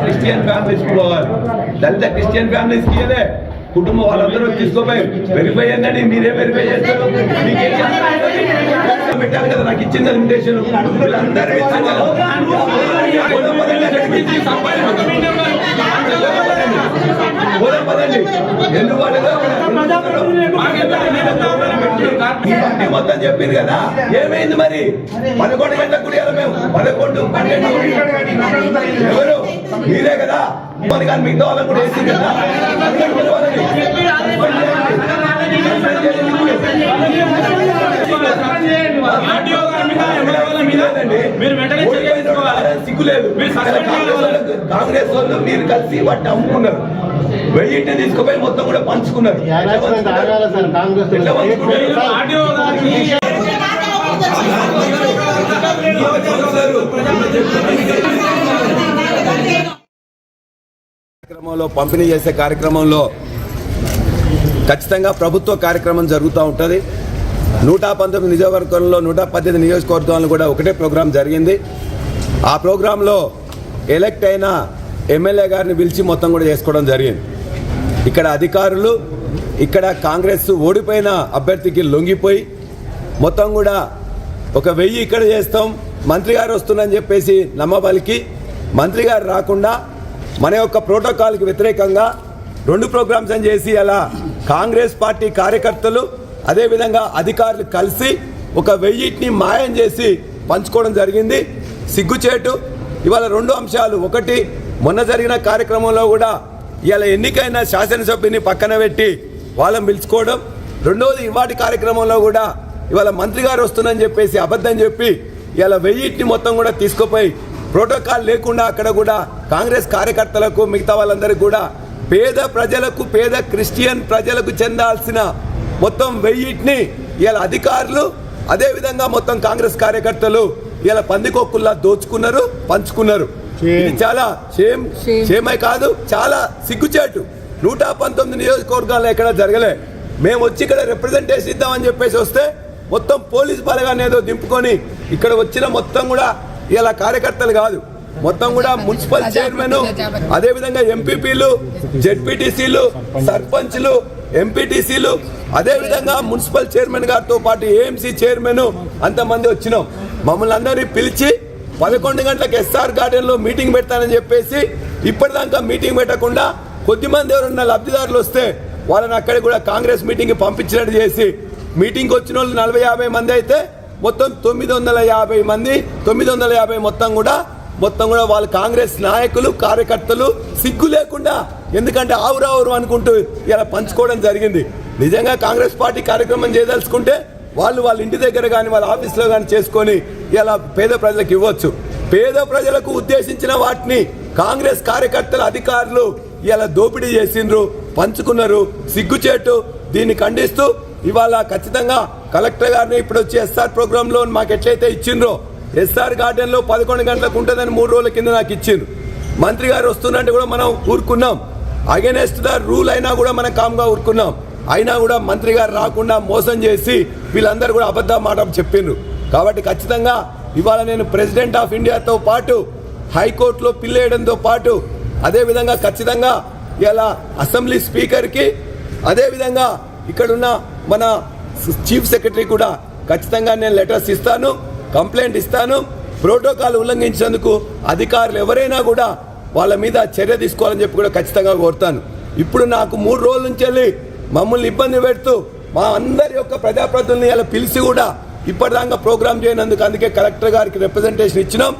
Christian families పోవాలి దళిత Christian families ఇయ్యలే కుటుంబం వాళ్ళందరూ తీసుకోపోయి వెరిఫై అన్నది మీరే వెరిఫై చేస్తారు? పెట్టాలి కదా నాకు ఇచ్చింది పదండి. ఎందుకు మొత్తం చెప్పింది కదా. ఏమైంది మరి? పదకొండు గంటలకు కుడియాలి మేము. పదకొండు పన్నెండు. ఎవరు? మీరే కదా. మరి కానీ మిగతా వాళ్ళని కూడా వేసింది కదా. కాంగ్రెస్ వాళ్ళు మీరు కలిసి వాటిని అమ్ముకున్నారు. వెయ్యిని తీసుకుపోయి మొత్తం కూడా పంచుకున్నారు. కార్యక్రమంలో పంపిణీ చేసే కార్యక్రమంలో ఖచ్చితంగా ప్రభుత్వ కార్యక్రమం జరుగుతూ ఉంటుంది. నూట పంతొమ్మిది నియోజకవర్గంలో నూట పద్దెనిమిది నియోజకవర్గాలు కూడా ఒకటే ప్రోగ్రాం జరిగింది. ఆ ప్రోగ్రాంలో ఎలక్ట్ అయిన ఎమ్మెల్యే గారిని పిలిచి మొత్తం కూడా చేసుకోవడం జరిగింది. ఇక్కడ అధికారులు ఇక్కడ కాంగ్రెస్ ఓడిపోయిన అభ్యర్థికి లొంగిపోయి మొత్తం కూడా ఒక వెయ్యి ఇక్కడ చేస్తాం మంత్రి గారు వస్తుందని చెప్పేసి నమ్మబలికి మంత్రి గారు రాకుండా మన యొక్క ప్రోటోకాల్కి వ్యతిరేకంగా రెండు ప్రోగ్రామ్స్ అని చేసి అలా కాంగ్రెస్ పార్టీ కార్యకర్తలు అదేవిధంగా అధికారులు కలిసి ఒక వెయ్యిటిని మాయం చేసి పంచుకోవడం జరిగింది. సిగ్గుచేటు ఇవాళ రెండు అంశాలు. ఒకటి మొన్న జరిగిన కార్యక్రమంలో కూడా ఇలా ఎన్నికైన శాసనసభ్యుని పక్కన పెట్టి వాళ్ళని పిలుచుకోవడం రెండవది ఇవాటి కార్యక్రమంలో కూడా ఇవాళ మంత్రి గారు వస్తుందని చెప్పేసి అబద్ధం చెప్పి ఇలా వెయ్యిటిని మొత్తం కూడా తీసుకుపోయి ప్రోటోకాల్ లేకుండా అక్కడ కూడా కాంగ్రెస్ కార్యకర్తలకు మిగతా వాళ్ళందరికీ కూడా పేద ప్రజలకు పేద క్రిస్టియన్ ప్రజలకు చెందాల్సిన మొత్తం వెయ్యిటిని ఇలా అధికారులు అదేవిధంగా మొత్తం కాంగ్రెస్ కార్యకర్తలు ఇలా పందికొక్కుల్లా దోచుకున్నారు పంచుకున్నారు. ఇది చాలా షేమ్ షేమై కాదు చాలా సిగ్గుచేటు. నూట పంతొమ్మిది నియోజకవర్గాల్లో ఎక్కడ జరగలే. మేము వచ్చి ఇక్కడ రిప్రజెంటేషన్ ఇద్దామని చెప్పేసి వస్తే మొత్తం పోలీస్ బలగాన్ని ఏదో దింపుకొని ఇక్కడ వచ్చిన మొత్తం కూడా ఇలా కార్యకర్తలు కాదు. మొత్తం కూడా మున్సిపల్ చైర్మన్ అదేవిధంగా ఎంపీపీలు జెడ్పీటీసీలు సర్పంచ్లు ఎంపీటీసీలు అదేవిధంగా మున్సిపల్ చైర్మన్ గారితో పాటు ఏఎంసీ చైర్మన్ అంతమంది వచ్చినాం. మమ్మల్ని అందరినీ పిలిచి పదకొండు గంటలకు ఎస్ఆర్ గార్డెన్లో మీటింగ్ పెడతానని చెప్పేసి ఇప్పటిదాకా మీటింగ్ పెట్టకుండా కొద్దిమంది ఎవరన్నా లబ్ధిదారులు వస్తే వాళ్ళని అక్కడికి కూడా కాంగ్రెస్ మీటింగ్ పంపించినట్టు చేసి మీటింగ్కి వచ్చిన వాళ్ళు నలభై యాభై మంది అయితే మొత్తం తొమ్మిది వందల యాభై మంది తొమ్మిది వందల యాభై మొత్తం కూడా మొత్తం కూడా వాళ్ళు కాంగ్రెస్ నాయకులు కార్యకర్తలు సిగ్గు లేకుండా ఎందుకంటే ఆవురావురు అనుకుంటూ ఇలా పంచుకోవడం జరిగింది. నిజంగా కాంగ్రెస్ పార్టీ కార్యక్రమం చేయదలుచుకుంటే వాళ్ళు వాళ్ళ ఇంటి దగ్గర కానీ వాళ్ళ ఆఫీస్లో కానీ చేసుకొని ఇలా పేద ప్రజలకు ఇవ్వచ్చు. పేద ప్రజలకు ఉద్దేశించిన వాటిని కాంగ్రెస్ కార్యకర్తల అధికారులు ఇలా దోపిడీ చేసిండ్రు పంచుకున్నారు సిగ్గుచేటు దీన్ని ఖండిస్తూ ఇవాళ ఖచ్చితంగా కలెక్టర్ గారిని ఇప్పుడు వచ్చి ఎస్ఆర్ ప్రోగ్రాంలో మాకు ఎట్లయితే ఇచ్చిండ్రో ఎస్ఆర్ గార్డెన్లో పదకొండు గంటలకు ఉంటుందని మూడు రోజుల కింద నాకు ఇచ్చిండ్రు. మంత్రి గారు వస్తున్నట్టు కూడా మనం ఊరుకున్నాం. అగెనెస్ట్ ద రూల్ అయినా కూడా మనం కామ్గా ఊరుకున్నాం. అయినా కూడా మంత్రి గారు రాకుండా మోసం చేసి వీళ్ళందరూ కూడా అబద్ధ మాట చెప్పిండ్రు. కాబట్టి ఖచ్చితంగా ఇవాళ నేను ప్రెసిడెంట్ ఆఫ్ ఇండియాతో పాటు హైకోర్టులో పిల్లేయడంతో పాటు అదేవిధంగా ఖచ్చితంగా ఇలా అసెంబ్లీ స్పీకర్కి అదేవిధంగా ఇక్కడున్న మన చీఫ్ సెక్రటరీ కూడా ఖచ్చితంగా నేను లెటర్స్ ఇస్తాను కంప్లైంట్ ఇస్తాను ప్రోటోకాల్ ఉల్లంఘించినందుకు అధికారులు ఎవరైనా కూడా వాళ్ళ మీద చర్య తీసుకోవాలని చెప్పి కూడా ఖచ్చితంగా కోరుతాను. ఇప్పుడు నాకు మూడు రోజుల నుంచి వెళ్ళి మమ్మల్ని ఇబ్బంది పెడుతూ మా అందరి యొక్క ప్రజాప్రతినిధుల్ని ఇలా పిలిచి కూడా ఇప్పటిదాకా ప్రోగ్రామ్ చేయనందుకు అందుకే కలెక్టర్ గారికి రిప్రజెంటేషన్ ఇచ్చినాం.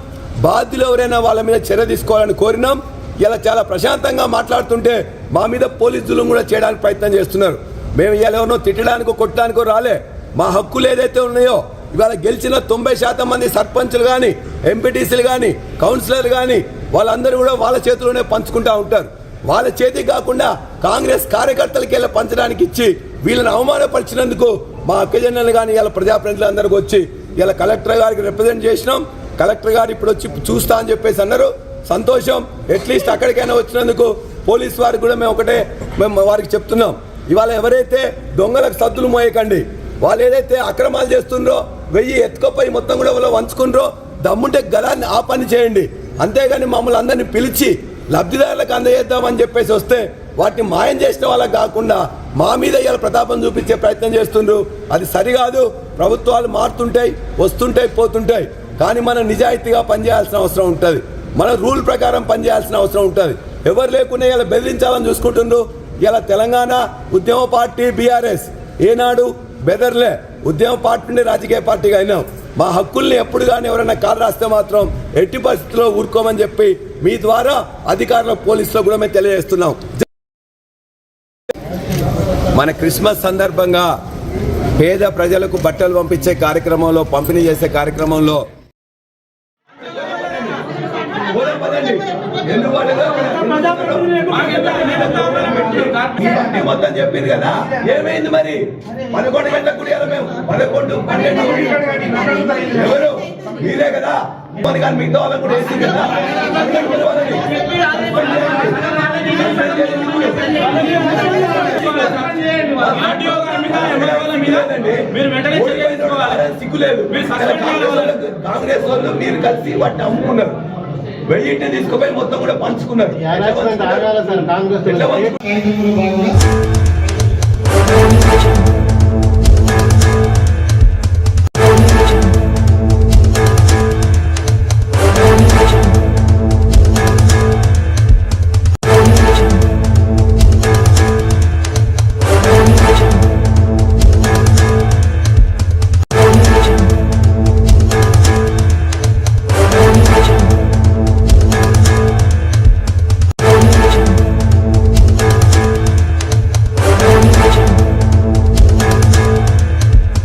బాధ్యులు ఎవరైనా వాళ్ళ మీద చర్య తీసుకోవాలని కోరినాం. ఇలా చాలా ప్రశాంతంగా మాట్లాడుతుంటే మా మీద పోలీసులు కూడా చేయడానికి ప్రయత్నం చేస్తున్నారు. మేము ఇలా ఎవరినో తిట్టడానికో కొట్టడానికో రాలే. మా హక్కులు ఏదైతే ఉన్నాయో ఇవాళ గెలిచిన తొంభై శాతం మంది సర్పంచ్లు కానీ ఎంపీటీసీలు కానీ కౌన్సిలర్లు కానీ వాళ్ళందరూ కూడా వాళ్ళ చేతిలోనే పంచుకుంటూ ఉంటారు. వాళ్ళ చేతికి కాకుండా కాంగ్రెస్ కార్యకర్తలకి ఇలా పంచడానికి ఇచ్చి వీళ్ళని అవమానపరిచినందుకు మా అక్కజన్నలు కానీ ఇలా ప్రజాప్రతినిధులందరికీ వచ్చి ఇలా కలెక్టర్ గారికి రిప్రజెంట్ చేసినాం. కలెక్టర్ గారు ఇప్పుడు వచ్చి చూస్తా అని చెప్పేసి అన్నారు. సంతోషం. అట్లీస్ట్ అక్కడికైనా వచ్చినందుకు పోలీస్ వారికి కూడా మేము ఒకటే మేము వారికి చెప్తున్నాం. ఇవాళ ఎవరైతే దొంగలకు సద్దులు మోయకండి వాళ్ళు ఏదైతే అక్రమాలు చేస్తుండ్రో వెయ్యి ఎత్తుకోపోయి మొత్తం కూడా వాళ్ళు వంచుకుండ్రో దమ్ముంటే గదాన్ని ఆ పని చేయండి. అంతేగాని మమ్మల్ని అందరినీ పిలిచి లబ్ధిదారులకు అందజేద్దామని చెప్పేసి వస్తే వాటిని మాయం చేసిన వాళ్ళకి కాకుండా మా మీద ఇవాళ ప్రతాపం చూపించే ప్రయత్నం చేస్తుండ్రు. అది సరికాదు. ప్రభుత్వాలు మారుతుంటాయి వస్తుంటాయి పోతుంటాయి. కానీ మనం నిజాయితీగా పనిచేయాల్సిన అవసరం ఉంటుంది. మన రూల్ ప్రకారం పనిచేయాల్సిన అవసరం ఉంటుంది. ఎవరు లేకుండా ఇలా బెదిరించాలని చూసుకుంటుండ్రు. ఇలా తెలంగాణ ఉద్యమ పార్టీ బీఆర్ఎస్ ఏనాడు బెదర్లే. ఉద్యమ పార్టీ నుండి రాజకీయ పార్టీగా అయినాం. మా హక్కుల్ని ఎప్పుడు కానీ ఎవరైనా కాలు రాస్తే మాత్రం ఎట్టి పరిస్థితుల్లో ఊరుకోమని చెప్పి మీ ద్వారా అధికారుల పోలీసులో కూడా మేము తెలియజేస్తున్నాం. మన క్రిస్మస్ సందర్భంగా పేద ప్రజలకు బట్టలు పంపించే కార్యక్రమంలో పంపిణీ చేసే కార్యక్రమంలో మొత్తం చెప్పింది కదా? ఏమైంది మరి? పదకొండు గంటల కూడా మేము. పదకొండు పన్నెండు. ఎవరు? మీరే కదా? మరి కానీ మిగతా వాళ్ళకు కూడా వేసింది కదా అందరూ కూడా వాళ్ళని. ఆర్టీఓ గారి మీద ఎవరి వాళ్ళ మీద మీరు వెంటనే సిగ్గులేదు మీరు కాంగ్రెస్ వాళ్ళు కలిసి వాటిని అమ్ముకున్నారు వెయ్యింటిని తీసుకుపోయి మొత్తం కూడా పంచుకున్నారు